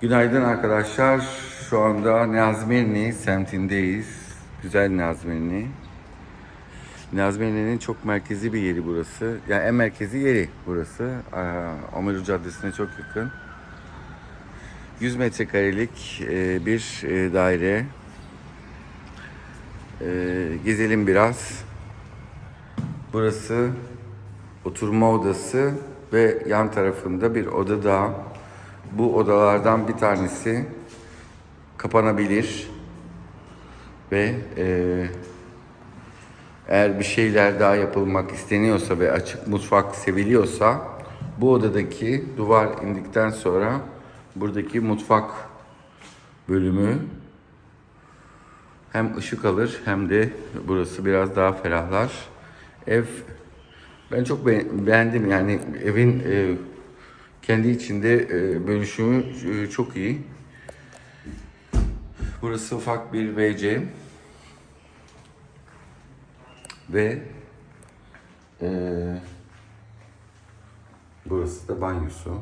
Günaydın arkadaşlar. Şu anda Nazmirni semtindeyiz. Güzel Nazmirni. Nazmirni'nin çok merkezi bir yeri burası. Yani en merkezi yeri burası. Aa, Omeru Caddesi'ne çok yakın. 100 metrekarelik e, bir e, daire. E, gezelim biraz. Burası oturma odası ve yan tarafında bir oda daha. Bu odalardan bir tanesi kapanabilir ve e, eğer bir şeyler daha yapılmak isteniyorsa ve açık mutfak seviliyorsa bu odadaki duvar indikten sonra buradaki mutfak bölümü hem ışık alır hem de burası biraz daha ferahlar. Ev ben çok be- beğendim yani evin e, kendi içinde e, bölüşümü e, çok iyi. Burası ufak bir WC ve e, burası da banyosu.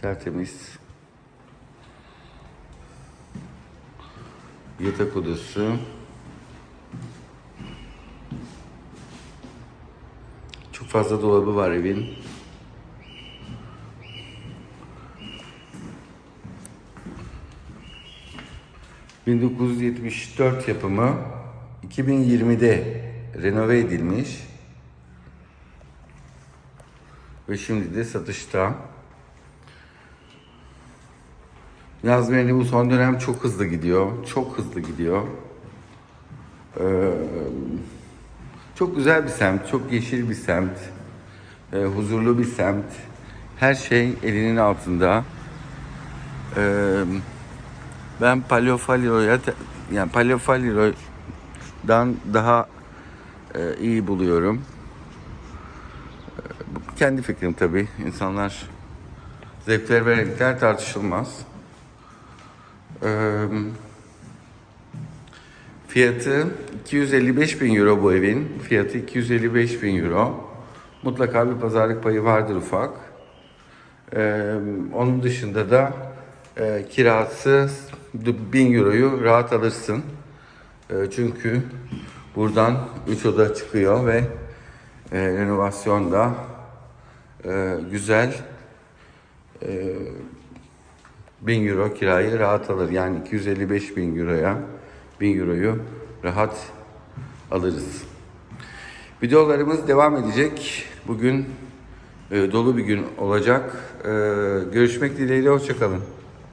Tertemiz. Yatak odası. Çok fazla dolabı var evin. ...1974 yapımı... ...2020'de renove edilmiş... ...ve şimdi de satışta... Yazmeni bu son dönem çok hızlı gidiyor. Çok hızlı gidiyor. Ee, çok güzel bir semt, çok yeşil bir semt, e, huzurlu bir semt. Her şey elinin altında. Ee, ben Paleofaliro'ya, yani Paleofaliro'dan daha e, iyi buluyorum. E, kendi fikrim tabii. İnsanlar zevkler ve renkler tartışılmaz. Ee, Fiyatı 255 bin euro bu evin. Fiyatı 255 bin euro. Mutlaka bir pazarlık payı vardır ufak. Ee, onun dışında da e, kirası 1000 euroyu rahat alırsın. E, çünkü buradan 3 oda çıkıyor ve e, renovasyon da e, güzel. E, 1000 euro kirayı rahat alır. Yani 255 bin euroya 1000 euroyu rahat alırız. Videolarımız devam edecek. Bugün e, dolu bir gün olacak. E, görüşmek dileğiyle hoşçakalın.